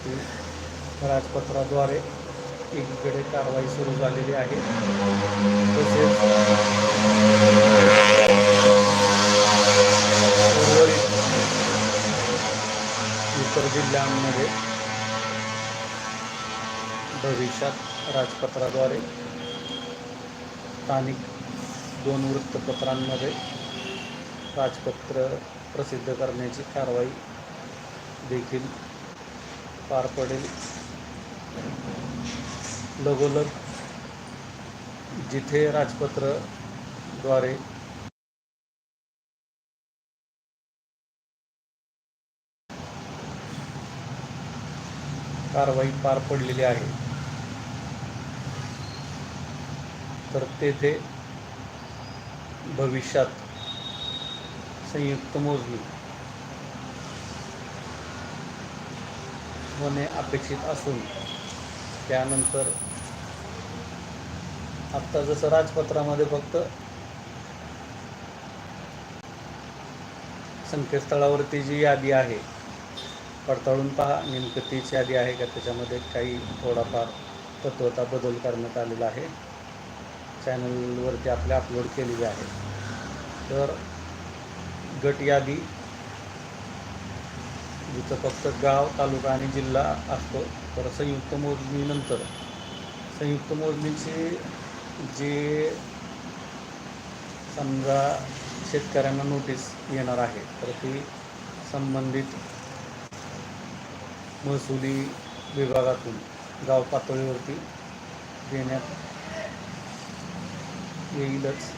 ती राजपत्राद्वारे एकीकडे कारवाई सुरू झालेली आहे. तसेच इतर जिल्ह्यांमध्ये भविष्यात राजपत्राद्वारे स्थानिक दोन वृत्तपत्रांमध्ये राजपत्र प्रसिद्ध करण्याची कारवाई देखील पार पडेल. लगोलग जिथे राजपत्रद्वारे कारवाई पार पडलेली आहे. तर तेथे भविष्यात संयुक्त मोजणी. होणे अपेक्षित असून त्यानंतर आत्ता जसं राजपत्रामध्ये फक्त संकेतस्थळावरती जी यादी आहे पडताळून पहा नेमकं तीच यादी आहे का? त्याच्यामध्ये काही थोडाफार तत्वता बदल करण्यात आलेला आहे. चॅनलवरती आपल्या अपलोड केलेली आहे. तर गट यादी जिथं फक्त गाव तालुका आणि जिल्हा असतो. तर संयुक्त मोजणीनंतर संयुक्त मोजणीचे जे समजा शेतकऱ्यांना नोटीस येणार आहे तर ती संबंधित महसुली विभागातून गाव पातळीवरती देण्यात येईलच.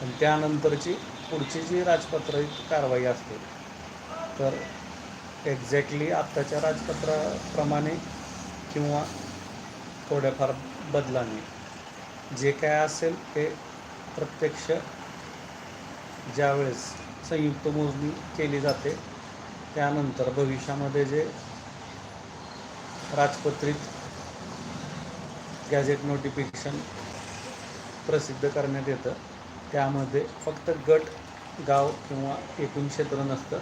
पण त्यानंतरची पुढची जी राजपत्रित कारवाई असते तर एक्झॅक्टली आत्ताच्या राजपत्राप्रमाणे किंवा थोड्याफार बदलाने. जे काय असेल ते प्रत्यक्ष ज्यावेळेस संयुक्त मोजणी केली जाते त्यानंतर भविष्यामध्ये जे राजपत्रित गॅझेट नोटिफिकेशन प्रसिद्ध करण्यात येतं त्यामध्ये फक्त गट गाव किंवा एकूण क्षेत्र नसतं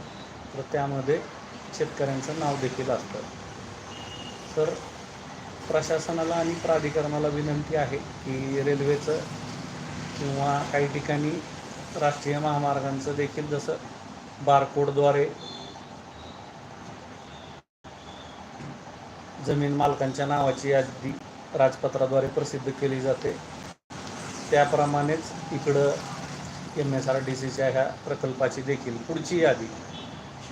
तर त्यामध्ये शेतकऱ्यांचं नाव देखील असतं. तर प्रशासनाला आणि प्राधिकरणाला विनंती आहे की रेल्वेचं किंवा काही ठिकाणी राष्ट्रीय महामार्गांचं देखील जसं बारकोडद्वारे जमीन मालकांच्या नावाची यादी राजपत्राद्वारे प्रसिद्ध केली जाते. त्याप्रमाणेच इकडं एम एस आर डी सीच्या ह्या प्रकल्पाची देखील पुढची यादी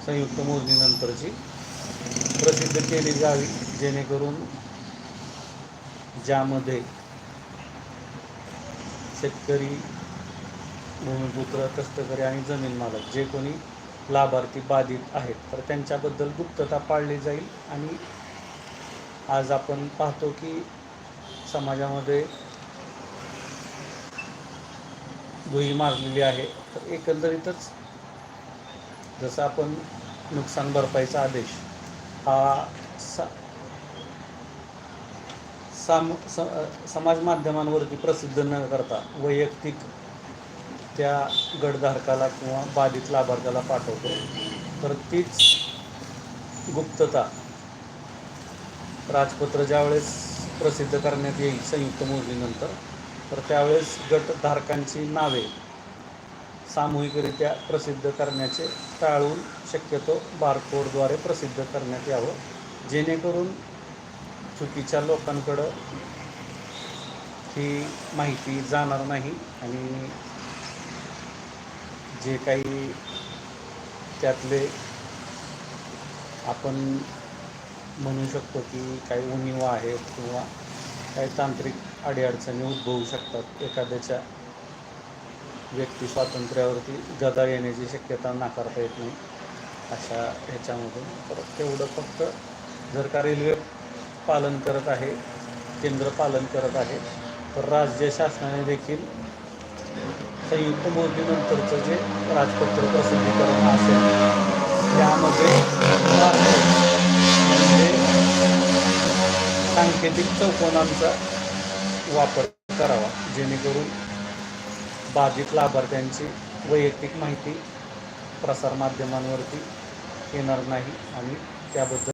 संयुक्त मोजणीनंतरची प्रसिद्ध केली जावी जेणेकरून ज्यामध्ये शेतकरी भूमिपुत्र कष्टकरी आणि जमीन मालक जे कोणी लाभार्थी बाधित आहेत तर त्यांच्याबद्दल गुप्तता पाळली जाईल. आणि आज आपण पाहतो की समाजामध्ये भुई मारलेली आहे. तर एकंदरीतच जसं आपण नुकसान भरपाईचा आदेश हा सा साम स समाज माध्यमांवरती प्रसिद्ध न करता वैयक्तिक त्या गडधारकाला किंवा बाधित लाभार्थ्याला पाठवतो. तर तीच गुप्तता राजपत्र ज्यावेळेस प्रसिद्ध करण्यात येईल संयुक्त मोजणीनंतर तर त्यावेळेस गटधारकांची नावे सामूहिकरित्या प्रसिद्ध करण्याचे टाळून शक्यतो बारकोडद्वारे प्रसिद्ध करण्यात यावं. जेणेकरून चुकीच्या लोकांकडं ही माहिती जाणार नाही आणि जे काही त्यातले आपण म्हणू शकतो की काही उणीवा आहेत किंवा काही तांत्रिक अडीअडचणी उद्भवू शकतात एखाद्याच्या व्यक्ती स्वातंत्र्यावरती गदा येण्याची शक्यता नाकारता येत नाही अशा ह्याच्यामधून. तर तेवढं फक्त जर का रेल्वे पालन करत आहे केंद्र पालन करत आहे तर राज्य शासनाने देखील संयुक्त मोदीनंतरचं जे राजपत्र प्रसिद्धीकरण असेल त्यामध्ये सांकेतिक चौकोनांचा वापर करावा जेणेकरून बाधित लाभार्थ्यांची वैयक्तिक माहिती प्रसारमाध्यमांवरती येणार नाही आणि त्याबद्दल